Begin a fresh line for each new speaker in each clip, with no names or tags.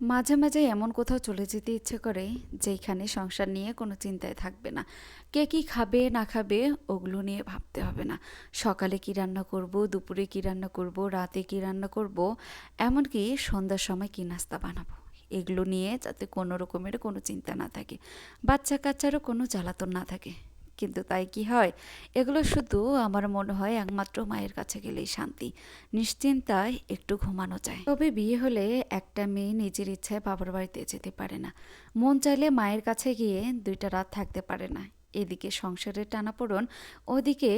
মাঝে মাঝে এমন কোথাও চলে যেতে ইচ্ছে করে যেখানে সংসার নিয়ে কোনো চিন্তায় থাকবে না। কে কী খাবে, না খাবে, ওগুলো নিয়ে ভাবতে হবে না। সকালে কী রান্না করব, দুপুরে কী রান্না করব, রাতে কী রান্না করব, এমনকি সন্ধ্যার সময় কি নাস্তা বানাবো, এগুলো নিয়ে যাতে কোনো রকমের কোনো চিন্তা না থাকে। বাচ্চা কাচ্চারও কোনো জ্বালাতন না থাকে। কিন্তু তাই কি হয়? এগুলো শুধু আমার মনে হয় একমাত্র মায়ের কাছে গেলেই শান্তি। নিশ্চিন্তায় একটু ঘুমানো যায়। তবে বিয়ে হলে একটা মেয়ে নিজের ইচ্ছায় বাবার বাড়িতে যেতে পারে না। মন চাইলে মায়ের কাছে গিয়ে দুইটা রাত থাকতে পারে না। এদিকে সংসারের টানাপোড়ন, ওদিকে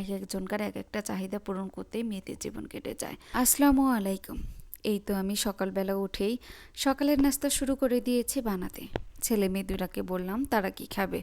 এক একজনকার এক একটা চাহিদা পূরণ করতে মেয়েদের জীবন কেটে যায়। আসসালামু আলাইকুম। এই তো আমি সকালবেলা উঠেই সকালের নাস্তা শুরু করে দিয়েছি বানাতে। ছেলে মেয়ে দুটাকে বললাম, তারা কি খাবে?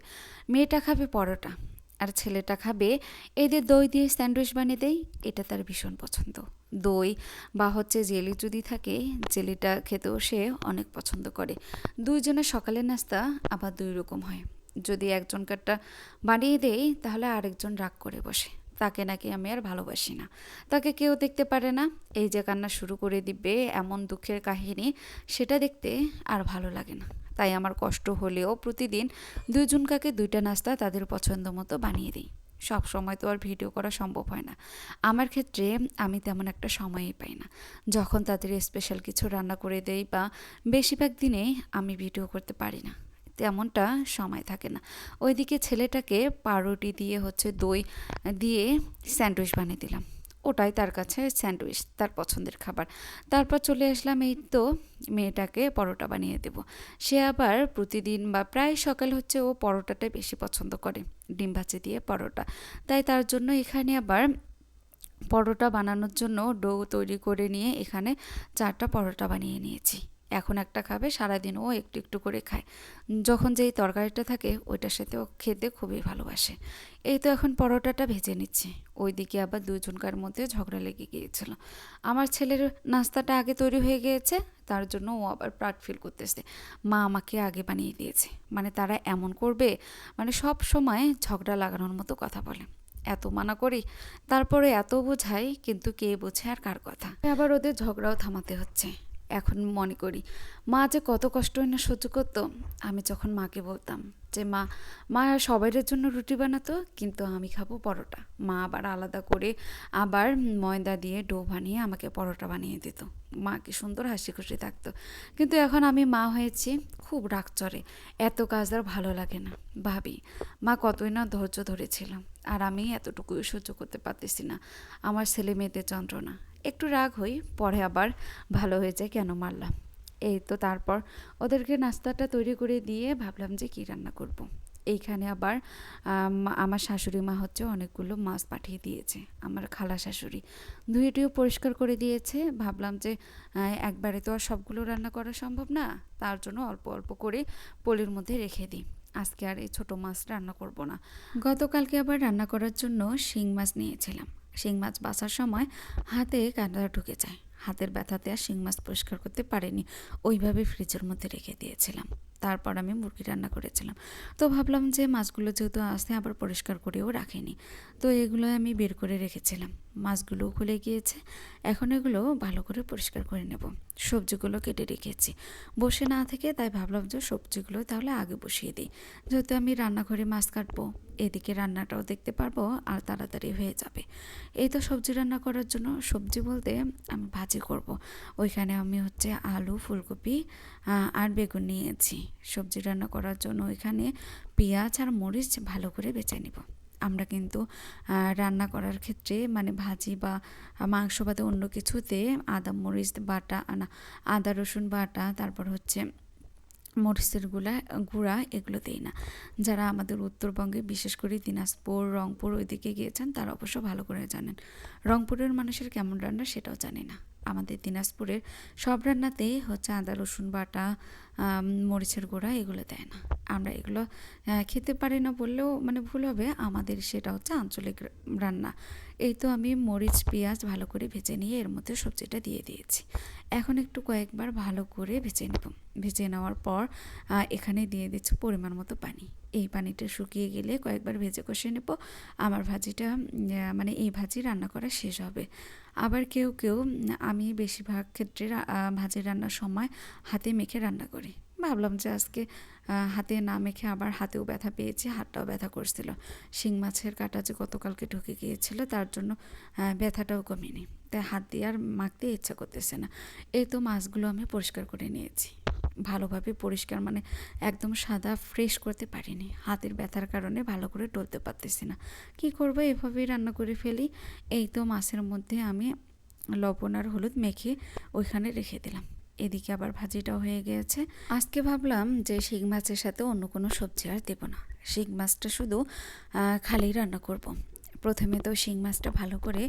মেয়েটা খাবে পরোটা। আর ছেলেটা খাবে এদের দই দিয়ে স্যান্ডউইচ বানিয়ে দেই, এটা তার ভীষণ পছন্দ। দই বা হচ্ছে জেলি যদি থাকে, জেলিটা খেতেও সে অনেক পছন্দ করে। দুইজনের সকালের নাস্তা আবার দুই রকম হয়। যদি একজন একজনকারটা বানিয়ে দেই, তাহলে আরেকজন রাগ করে বসে। তাকে নাকি আমি আর ভালোবাসি না। তাকে কেউ দেখতে পারে না। এই যে কান্না শুরু করে দিবে এমন দুঃখের কাহিনী, সেটা দেখতে আর ভালো লাগে না। তাই আমার কষ্ট হলেও প্রতিদিন দুইজনকাকে দুইটা নাস্তা তাদের পছন্দ মতো বানিয়ে দিই। সব সময় তো আর ভিডিও করা সম্ভব হয় না। আমার ক্ষেত্রে আমি তেমন একটা সময়ই পাই না। যখন তাদের স্পেশাল কিছু রান্না করে দেই বা বেশিরভাগ দিনে আমি ভিডিও করতে পারি না। তেমনটা সময় থাকে না। ওইদিকে ছেলেটাকে পাউরুটি দিয়ে হচ্ছে দই দিয়ে স্যান্ডউইচ বানিয়ে দিলাম। ওটাই তার কাছে স্যান্ডউইচ, তার পছন্দের খাবার। তারপর চলে আসলাম এই তো মেয়েটাকে পরোটা বানিয়ে দেব। সে আবার প্রতিদিন বা প্রায় সকাল হচ্ছে ও পরোটাটাই বেশি পছন্দ করে, ডিম ভাজি দিয়ে পরোটা। তাই তার জন্য এখানে আবার পরোটা বানানোর জন্য ডো তৈরি করে নিয়ে এখানে চারটা পরোটা বানিয়ে নিয়েছি। এখন একটা খাবে, সারাদিন ও একটু একটু করে খায়। যখন যেই তরকারিটা থাকে, ওইটার সাথে ও খেতে খুবই ভালোবাসে। এই তো এখন পরোটাটা ভেজে নিচ্ছে। ওইদিকে আবার দুজনকার মধ্যে ঝগড়া লেগে গিয়েছিল। আমার ছেলের নাস্তাটা আগে তৈরি হয়ে গিয়েছে, তার জন্য ও আবার প্রাট ফিল করতেছে। মা আমাকে আগে বানিয়ে দিয়েছে। মানে তারা এমন করবে মানে সব সময় ঝগড়া লাগানোর মতো কথা বলে। এত মানা করি, তারপরে এত বোঝাই, কিন্তু কে বোঝে আর কার কথা। আবার ওদের ঝগড়াও থামাতে হচ্ছে। এখন মনে করি। মা যে কত কষ্ট না সহ্য করতো, আমি যখন মাকে বলতাম যে, মা মা সবাইয়ের জন্য রুটি বানাতো, কিন্তু আমি খাব পরোটা। মা আবার আলাদা করে আবার ময়দা দিয়ে ডো বানিয়ে আমাকে পরোটা বানিয়ে দিত। মা কি সুন্দর হাসি খুশি থাকতো। কিন্তু এখন আমি মা হয়েছি, খুব রাগ চড়ে। এত কাজ আর ভালো লাগে না। ভাবি, মা, কতই না ধৈর্য ধরেছিলাম, আর আমি এতটুকুই সহ্য করতে পারতেছি না। আমার ছেলে মেয়েদের যন্ত্রণা একটু রাগ হই, পরে আবার ভালো হয়ে যায়, কেন মারলাম এই তো তারপর ওদেরকে নাস্তাটা তৈরি করে দিয়ে ভাবলাম যে কী রান্না করব। এইখানে আবার আমার শাশুড়ি মা হচ্ছে অনেকগুলো মাছ পাঠিয়ে দিয়েছে, আমার খালা শাশুড়ি। ধুয়েটিও পরিষ্কার করে দিয়েছে, ভাবলাম যে একবারে তো আর সবগুলো রান্না করা সম্ভব না, তার জন্য অল্প অল্প করে পলির মধ্যে রেখে দিই। আজকে আর এই ছোটো মাছ রান্না করব না। গতকালকে আবার রান্না করার জন্য শিং মাছ নিয়েছিলাম। শিং মাছ বাছার সময় হাতে কাঁটা ঢুকে যায়। হাতের ব্যথাতে আর শিং মাছ পরিষ্কার করতে পারিনি। ওইভাবে ফ্রিজের মধ্যে রেখে দিয়েছিলাম। তারপর আমি মুরগি রান্না করেছিলাম। তো ভাবলাম যে মাছগুলো যেহেতু আসতে আবার পরিষ্কার করেও রাখিনি। তো এগুলো আমি বের করে রেখেছিলাম। মাছগুলোও খুলে গিয়েছে। এখন এগুলো ভালো করে পরিষ্কার করে নেব। সবজিগুলো কেটে রেখেছি। বসে না থেকে তাই ভাবলাম যে সবজিগুলো তাহলে আগে বসিয়ে দিই। যেহেতু আমি রান্নাঘরে মাছ কাটবো, এদিকে রান্নাটাও দেখতে পারব আর তাড়াতাড়ি হয়ে যাবে। এই তো সবজি রান্না করার জন্য সবজি বলতে আমি ভাজি করব। ওইখানে আমি হচ্ছে আলু, ফুলকপি আর বেগুন নিয়েছি। সবজি রান্না করার জন্য ওইখানে পেঁয়াজ আর মরিচ ভালো করে বেছে নিব। আমরা কিন্তু রান্না করার ক্ষেত্রে মানে ভাজি বা মাংস বাদে অন্য কিছুতে আদা, মরিচ বাটা না, আদা, রসুন বাটা, তারপর হচ্ছে মরিচেরগুলা, গুঁড়া এগুলো দেই না। যারা আমাদের উত্তরবঙ্গে, বিশেষ করে দিনাজপুর, রংপুর ওইদিকে গিয়েছেন, তারা অবশ্য ভালো করে জানেন। রংপুরের মানুষের কেমন রান্না সেটাও জানে না। আমাদের দিনাজপুরের সব রান্নাতেই হচ্ছে আদা, রসুন বাটা মরিচের গুঁড়া এগুলো দেয় না। আমরা এগুলো খেতে পারি না বললেও মানে ভুল হবে। আমাদের সেটা হচ্ছে আঞ্চলিক রান্না। এই তো আমি মরিচ, পেঁয়াজ ভালো করে ভেজে নিয়ে এর মধ্যে সবজিটা দিয়ে দিয়েছি। এখন একটু কয়েকবার ভালো করে ভেজে নেব। ভেজে নেওয়ার পর এখানে দিয়ে দিচ্ছি পরিমাণ মতো পানি। এই পানিটা শুকিয়ে গেলে কয়েকবার ভেজে কষে নেব। আমার ভাজিটা মানে এই ভাজি রান্না করা শেষ হবে। আবার কেউ কেউ আমি বেশিরভাগ ক্ষেত্রে ভাজি রান্নার সময় হাতে মেখে রান্না করি। ভাবলাম যে আজকে হাতে না মেখে আবার হাতেও ব্যথা পেয়েছি, হাতটাও ব্যথা করছিল। শিং মাছের কাটা যে গতকালকে ঢুকে গিয়েছিল, তার জন্য ব্যথাটাও কমেনি। তাই হাত দিয়ে আর মাখতে ইচ্ছা করতেছে না। এই তো মাছগুলো আমি পরিষ্কার করে নিয়েছি। ভালোভাবে পরিষ্কার মানে একদম সাদা ফ্রেশ করতে পারিনি। হাতের ব্যথার কারণে ভালো করে টলতে পারতেছি না। কি করব? এভাবেই রান্না করে ফেলি। এই তো মাছের মধ্যে আমি লবণ আর হলুদ মেখে ওইখানে রেখে দিলাম। এদিকে আবার ভাজিটাও হয়ে গিয়েছে আজকে ভাবলাম যে শিং মাছের সাথে অন্য কোনো সবজি আর দেবো না। শিং মাছটা শুধু খালি রান্না করব। প্রথমে তো শিং মাছটা ভালো করে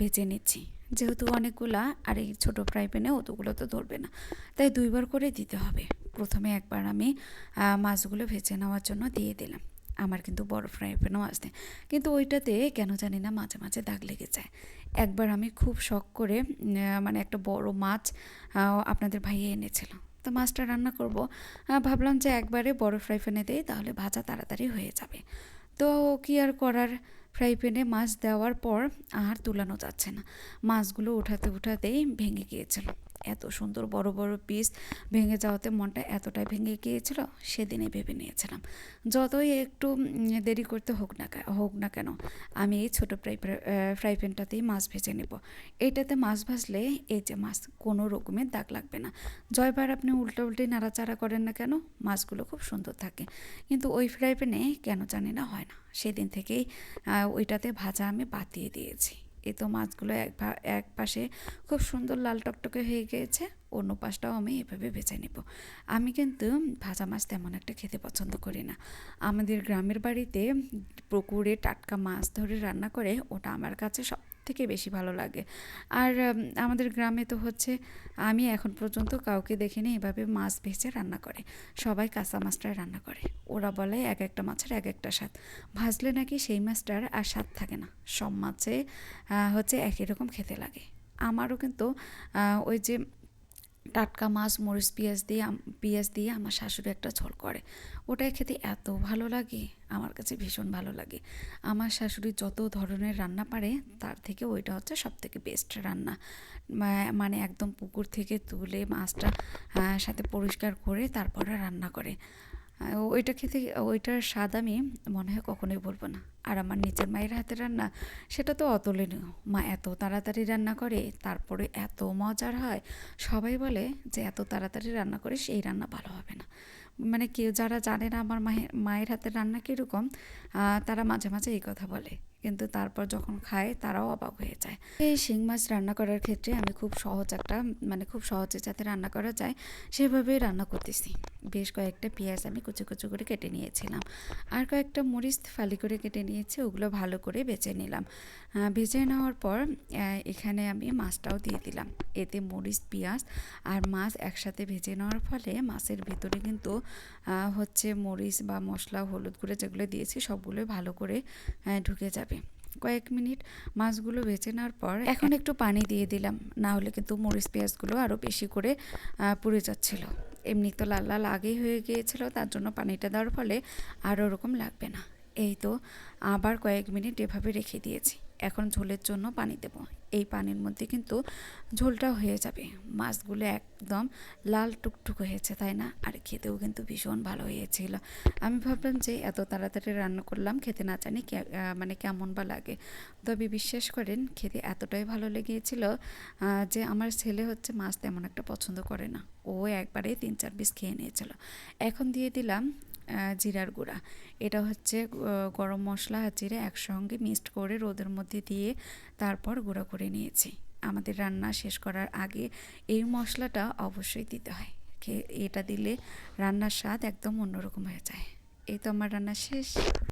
ভেজে নিচ্ছি। যেহেতু অনেকগুলা, আর এই ছোটো ফ্রাই প্যানে অতগুলো তো ধরবে না। তাই দুইবার করে দিতে হবে। প্রথমে একবার আমি মাছগুলো ভেজে নেওয়ার জন্য দিয়ে দিলাম। আমার কিন্তু বড় ফ্রাই প্যানও আসতে কিন্তু ওইটাতে কেন জানি না মাঝে মাঝে দাগ লেগে যায়। একবার আমি খুব শখ করে মানে একটা বড় মাছ আপনাদের ভাইয়ে এনেছিল। তো মাছটা রান্না করব। ভাবলাম যে একবারে বড় ফ্রাই প্যানে দিই, তাহলে ভাজা তাড়াতাড়ি হয়ে যাবে। তো কি আর করার? ফ্রাই প্যানে মাছ দেওয়ার পর আর তোলানো যাচ্ছে না। মাছগুলো উঠাতে উঠাতেই ভেঙে গিয়েছিল। এত সুন্দর বড় বড় পিস ভেঙে যাওয়াতে মনটা এতটাই ভেঙে গিয়েছিল সেদিনে ভেবে নিয়েছিলাম। যতই একটু দেরি করতে হোক না হোক না কেন, আমি এই ছোটো ফ্রাই ফ্রাই প্যানটাতেই মাছ ভেজে নেব। এইটাতে মাছ ভাজলে এই যে মাছ, কোনো রকমের দাগ লাগবে না। জয়বার আপনি উল্টো উল্টে নাড়াচাড়া করেন না কেন, মাছগুলো খুব সুন্দর থাকে। কিন্তু ওই ফ্রাই প্যানে কেন জানি না হয় না, সেদিন থেকেই ওইটাতে ভাজা আমি বাতিয়ে দিয়েছি। এ তো মাছগুলো এক এক পাশে খুব সুন্দর লাল টকটকে হয়ে গিয়েছে, অন্য পাশটাও আমি এভাবে বেছে নেব। আমি কিন্তু ভাজা মাছ তেমন একটা খেতে পছন্দ করি না। আমাদের গ্রামের বাড়িতে পুকুরে টাটকা মাছ ধরে রান্না করে, ওটা আমার কাছে সব থেকে বেশি ভালো লাগে। আর আমাদের গ্রামে তো হচ্ছে আমি এখন পর্যন্ত কাউকে দেখিনি এভাবে মাছ ভেজে রান্না করে। সবাই কাঁচা মাছটাই রান্না করে। ওরা বলে এক একটা মাছের এক একটা স্বাদ। ভাজলে নাকি সেই মাছটার আর স্বাদ থাকে না। সব মাছে হচ্ছে একই রকম খেতে লাগে। আমারও কিন্তু ওই যে টাটকা মাছ, মরিচ পেঁয়াজ দিয়ে পেঁয়াজ দিয়ে আমার শাশুড়ি একটা ঝোল করে। ওটাই খেতে এত ভালো লাগে, আমার কাছে ভীষণ ভালো লাগে। আমার শাশুড়ি যত ধরনের রান্না পারে, তার থেকে ওইটা হচ্ছে সব থেকে বেস্ট রান্না মানে একদম পুকুর থেকে তুলে মাছটা সাথে পরিষ্কার করে তারপরে রান্না করে। ওইটা খেতে, ওইটার স্বাদ আমি মনে হয় কখনোই বলব না। আর আমার নিজের মায়ের হাতে রান্না, সেটা তো অতুলনীয়। মা এত তাড়াতাড়ি রান্না করে, তারপরে এত মজার হয়, সবাই বলে যে এত তাড়াতাড়ি রান্না করে সেই রান্না ভালো হবে না। মানে কেউ যারা জানে না আমার মায়ের মায়ের হাতের রান্না কীরকম তারা মাঝে মাঝে এই কথা বলে। কিন্তু তারপর যখন খায়, তারাও অবাক হয়ে যায়। এই শিং মাছ রান্না করার ক্ষেত্রে আমি খুব সহজ একটা মানে খুব সহজে যাতে রান্না করা যায়, সেভাবেই রান্না করতেছি। বেশ কয়েকটা পেঁয়াজ আমি কুচু কুচু করে কেটে নিয়েছিলাম। আর কয়েকটা মরিচ ফালি করে কেটে নিয়েছি, ওগুলো ভালো করে বেছে নিলাম। ভেজে নেওয়ার পর এখানে আমি মাছটাও দিয়ে দিলাম। এতে মরিচ, পেঁয়াজ আর মাছ একসাথে ভেজে নেওয়ার ফলে মাছের ভিতরে কিন্তু হচ্ছে মরিচ বা মশলা, হলুদ গুঁড়ো যেগুলো দিয়েছি সবগুলো ভালো করে ঢুকে যাবে। কয়েক মিনিট মাছগুলো ভেজে নেওয়ার পর এখন একটু পানি দিয়ে দিলাম। না হলে কিন্তু মরিচ পেঁয়াজগুলো আরও বেশি করে পুড়ে যাচ্ছিল। এমনি তো লাল লাল আগেই হয়ে গিয়েছিল তার জন্য পানিটা দেওয়ার ফলে আর ওরকম লাগবে না। এই তো আবার কয়েক মিনিট এভাবে রেখে দিয়েছি। এখন ঝোলের জন্য পানি দেব। এই পানির মধ্যে কিন্তু ঝোলটা হয়ে যাবে। মাছগুলো একদম লাল টুকটুক হয়েছে, তাই না? আর খেতেও কিন্তু ভীষণ ভালো হয়েছিল। আমি ভাবলাম যে এত তাড়াতাড়ি রান্না করলাম, খেতে না জানি মানে কেমন বা লাগে। তবে বিশ্বাস করেন, খেতে এতটাই ভালো লেগেছিল যে আমার ছেলে হচ্ছে মাছ তেমন একটা পছন্দ করে না। ও একবারে তিন চার পিস খেয়ে নিয়েছিল। এখন দিয়ে দিলাম জিরার গুঁড়া। এটা হচ্ছে গরম মশলা আর জিরে একসঙ্গে মিক্সড করে রোদের মধ্যে দিয়ে তারপর গুঁড়া করে নিয়েছি। আমাদের রান্না শেষ করার আগে এই মশলাটা অবশ্যই দিতে হয়। এটা দিলে রান্নার স্বাদ একদম অন্যরকম হয়ে যায়। এই তো আমার রান্না শেষ।